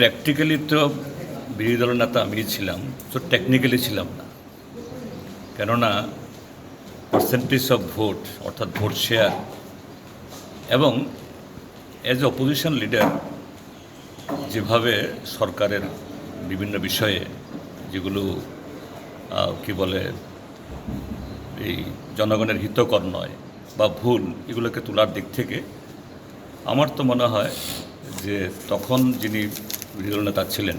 Practically তো বিরোধী দলের নেতা আমি ছিলাম তো টেকনিক্যালি ছিলাম না। কেননা পার্সেন্টেজ অফ ভোট অর্থাৎ ভোট শেয়ার এবং অ্যাজ অপোজিশন লিডার যেভাবে সরকারের বিভিন্ন বিষয়ে যেগুলো কি বলে, এই জনগণের হিতকর নয় বা ভুল এগুলোকে তোলার দিক থেকে, আমার তো মনে হয় যে তখন যিনি দল নেতা ছিলেন।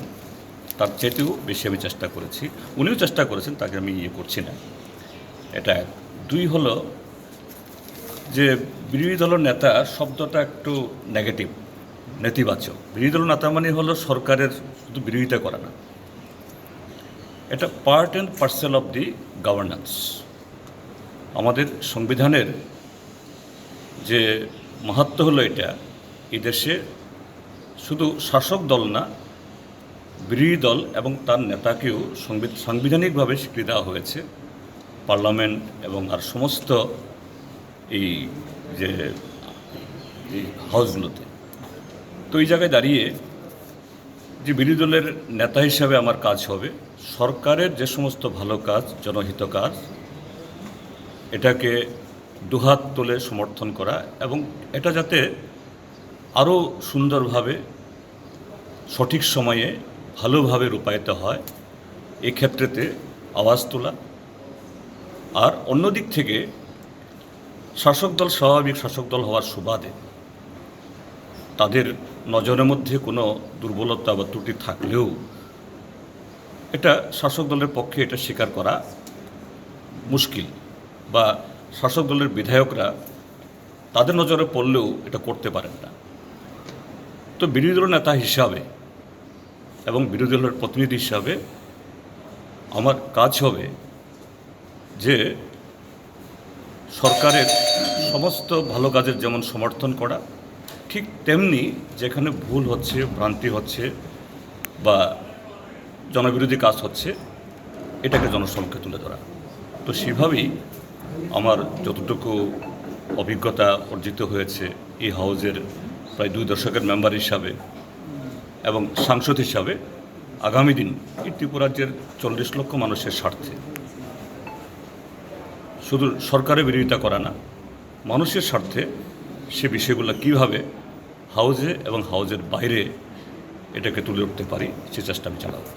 তার চেয়েতেও বেশি আমি চেষ্টা করেছি। উনিও চেষ্টা করেছেন, তাকে আমি ইয়ে করছি না। এটা দুই হলো যে বিরোধী দলের নেতা শব্দটা একটু নেগেটিভ নেতিবাচক। বিরোধী দল নেতা মানে হলো সরকারের শুধু বিরোধিতা করা না। এটা part and parcel of the governance আমাদের সংবিধানের যে মাহাত্ম হলো এটা এই দেশে শুধু শাসক দল না, বিরোধী দল এবং তার নেতাকেও সংবিধ- সাংবিধানিকভাবে স্বীকৃতি দেওয়া হয়েছে। পার্লামেন্ট এবং আর সমস্ত এই যে, এই হাউসগুলোতে। তো এই জায়গায় দাঁড়িয়ে যে বিরোধী দলের নেতা হিসাবে আমার কাজ হবে, সরকারের যে সমস্ত ভালো কাজ, জনহিত কাজ, এটাকে দুহাত তুলে সমর্থন করা এবং এটা যাতে আরও সুন্দরভাবে, সঠিক সময়ে ভালোভাবে রূপায়িত হয় এক্ষেত্রেতে আওয়াজ তোলা। আর অন্যদিক থেকে শাসক দল স্বাভাবিক শাসক দল হওয়ার সুবাদে তাদের নজরের মধ্যে কোনো দুর্বলতা বা ত্রুটি থাকলেও এটা শাসক দলের পক্ষে এটা স্বীকার করা মুশকিল বা শাসক দলের বিধায়করা তাদের নজরে পড়লেও এটা করতে পারেন না। তো বিরোধী দলের নেতা হিসাবে এবং বিরোধী দলের প্রতিনিধি হিসাবে আমার কাজ হবে যে সরকারের সমস্ত ভালো কাজের যেমন সমর্থন করা, ঠিক তেমনি যেখানে ভুল হচ্ছে, ভ্রান্তি হচ্ছে বা জনবিরোধী কাজ হচ্ছে, এটাকে জনসমক্ষে তুলে ধরা। তো সেভাবেই আমার যতটুকু অভিজ্ঞতা অর্জিত হয়েছে এই হাউজের প্রায় দুই দশকের মেম্বার হিসাবে এবং সাংসদ হিসাবে আগামী দিন এই ত্রিপুরাজ্যের চল্লিশ লক্ষ মানুষের স্বার্থে। শুধু সরকারের বিরোধিতা করা না, মানুষের স্বার্থে সে বিষয়গুলো কীভাবে হাউজে এবং হাউজের বাইরে এটাকে তুলে উঠতে পারি, সে চেষ্টা আমি চালাবো।